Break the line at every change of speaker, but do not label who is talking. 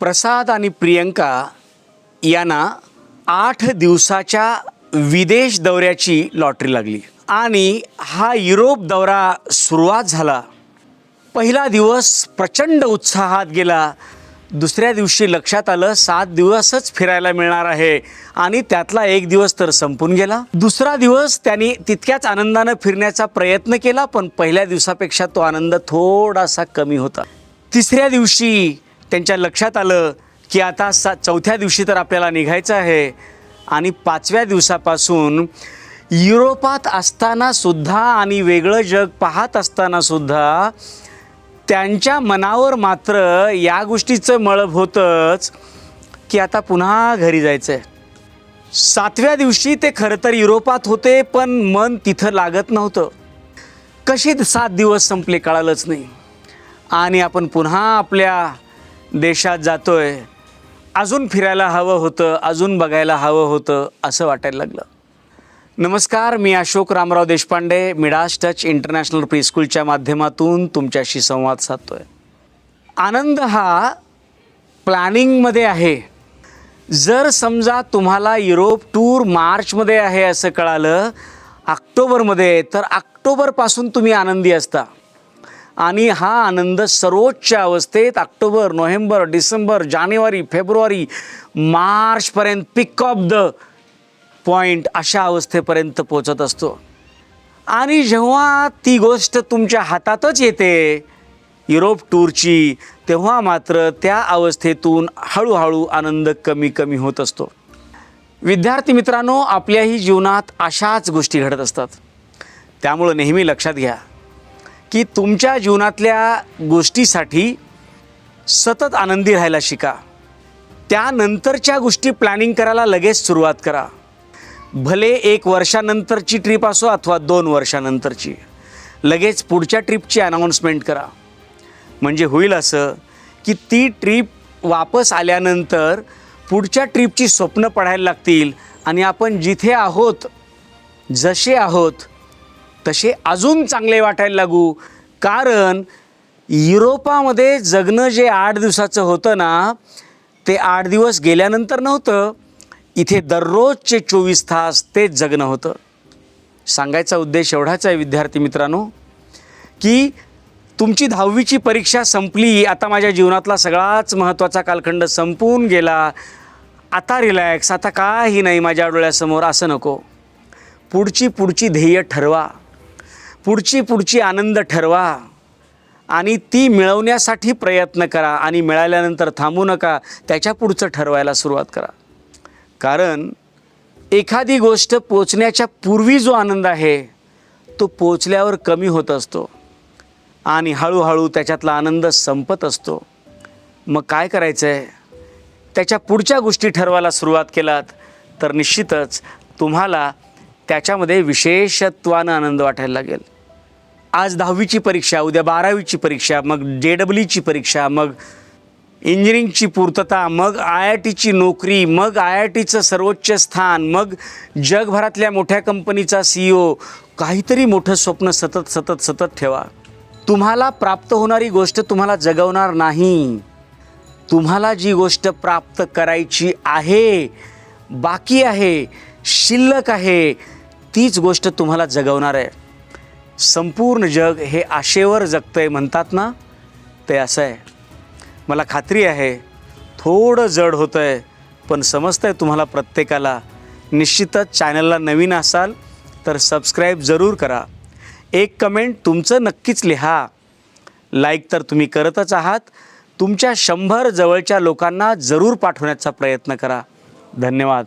प्रसाद आणि प्रियंका यांना आठ दिवसाच्या विदेश दौऱ्याची लॉटरी लागली. आणि हा युरोप दौरा सुरुवात झाला. पहिला दिवस प्रचंड उत्साहात गेला. दुसऱ्या दिवशी लक्षात आलं सात दिवसच फिरायला मिळणार आहे. आणि त्यातला एक दिवस तर संपून गेला. दुसरा दिवस त्यांनी तितक्याच आनंदानं फिरण्याचा प्रयत्न केला पण पहिल्या दिवसापेक्षा तो आनंद थोडासा कमी होता. तिसऱ्या दिवशी त्यांच्या लक्षात आलं की आता सा चौथ्या दिवशी तर आपल्याला निघायचं आहे. आणि पाचव्या दिवसापासून युरोपात असताना सुद्धा आणि वेगळं जग पाहत असताना सुद्धा त्यांच्या मनावर मात्र या गोष्टीचं मळब होतंच की आता पुन्हा घरी जायचं आहे सातव्या दिवशी ते खरं तर युरोपात होते पण मन तिथं लागत नव्हतं. कसे सात दिवस संपले कळालंच नाही. आणि आपण पुन्हा आपल्या देशात जातोय. अजून फिरायला हवं होतं अजून बघायला हवं होतं असं वाटायला लागलं. नमस्कार मी Ashok Ramrao Deshpande Midas touch international प्रीस्कूलच्या माध्यमातून तुमच्याशी संवाद साधतोय. आनंद हा प्लॅनिंगमध्ये आहे. जर समजा तुम्हाला युरोप टूर मार्चमध्ये आहे असं कळालं ऑक्टोबरमध्ये तर ऑक्टोबरपासून तुम्ही आनंदी असता. आणि हा आनंद सर्वोच्च अवस्थेत ऑक्टोबर नोव्हेंबर डिसेंबर जानेवारी फेब्रुवारी मार्चपर्यंत पिक ऑफ द पॉईंट अशा अवस्थेपर्यंत पोचत असतो. आणि जेव्हा ती गोष्ट तुमच्या हातातच येते युरोप टूरची तेव्हा मात्र त्या अवस्थेतून हळूहळू आनंद कमी कमी होत असतो. विद्यार्थी मित्रांनो आपल्याही जीवनात अशाच गोष्टी घडत असतात. त्यामुळं नेहमी लक्षात घ्या की तुमच्या जीवनातल्या गोष्टीसाठी सतत आनंदी राहायला शिका. त्यानंतरच्या गोष्टी प्लॅनिंग करायला लगेच सुरुवात करा. भले एक वर्षानंतरची ट्रिप असो अथवा दोन वर्षानंतरची लगेच पुढच्या ट्रिपची अनाऊन्समेंट करा. म्हणजे होईल असं की ती ट्रिप वापस आल्यानंतर पुढच्या ट्रिपची स्वप्न पडायला लागतील आणि आपण जिथे आहोत जसे आहोत तसे अजून चांगले वाटायला लागू. कारण युरोपामध्ये जगणं जे आठ दिवसाचं होतं ना ते आठ दिवस गेल्यानंतर नव्हतं. इथे दररोजचे चोवीस तास तेच जगणं होतं. सांगायचा उद्देश एवढाच आहे विद्यार्थी मित्रांनो की तुमची दहावीची परीक्षा संपली आता माझ्या जीवनातला सगळाच महत्त्वाचा कालखंड संपून गेला. आता रिलॅक्स आता काही नाही माझ्या डोळ्यासमोर असं नको. पुढची पुढची ध्येय ठरवा. पुढची पुढची आनंद ठरवा आणि ती मिळवण्यासाठी प्रयत्न करा आणि मिळाल्यानंतर थांबू नका त्याच्या पुढचं ठरवायला सुरुवात करा. कारण एखादी गोष्ट पोचण्याच्या पूर्वी जो आनंद आहे तो पोचल्यावर कमी होत असतो आणि हळूहळू त्याच्यातला आनंद संपत असतो. मग काय करायचं आहे त्याच्या पुढच्या गोष्टी ठरवायला सुरुवात केलात तर निश्चितच तुम्हाला त्याच्यामध्ये विशेषत्वानं आनंद वाटायला लागेल. आज दहावीची परीक्षा उद्या बारावीची परीक्षा मग जे डबलईची परीक्षा मग इंजिनिअरिंगची पूर्तता मग आय आय टीची नोकरी मग आय आय टीचं सर्वोच्च स्थान मग जगभरातल्या मोठ्या कंपनीचा सी ओ काहीतरी मोठं स्वप्न सतत सतत सतत ठेवा. तुम्हाला प्राप्त होणारी गोष्ट तुम्हाला जगवणार नाही. तुम्हाला जी गोष्ट प्राप्त करायची आहे बाकी आहे शिल्लक आहे तीच गोष्ट तुम्हाला जगवणार आहे. संपूर्ण जग हे आशेवर जगतं आहे म्हणतात ना? ते असं आहे. मला खात्री आहे थोडं जड होतं आहे पण समजतं आहे तुम्हाला प्रत्येकाला. निश्चितच चॅनलला नवीन असाल तर सबस्क्राईब जरूर करा. एक कमेंट तुमचं नक्कीच लिहा. लाईक तर तुम्ही करतच आहात. तुमच्या शंभर जवळच्या लोकांना जरूर पाठवण्याचा प्रयत्न करा. धन्यवाद.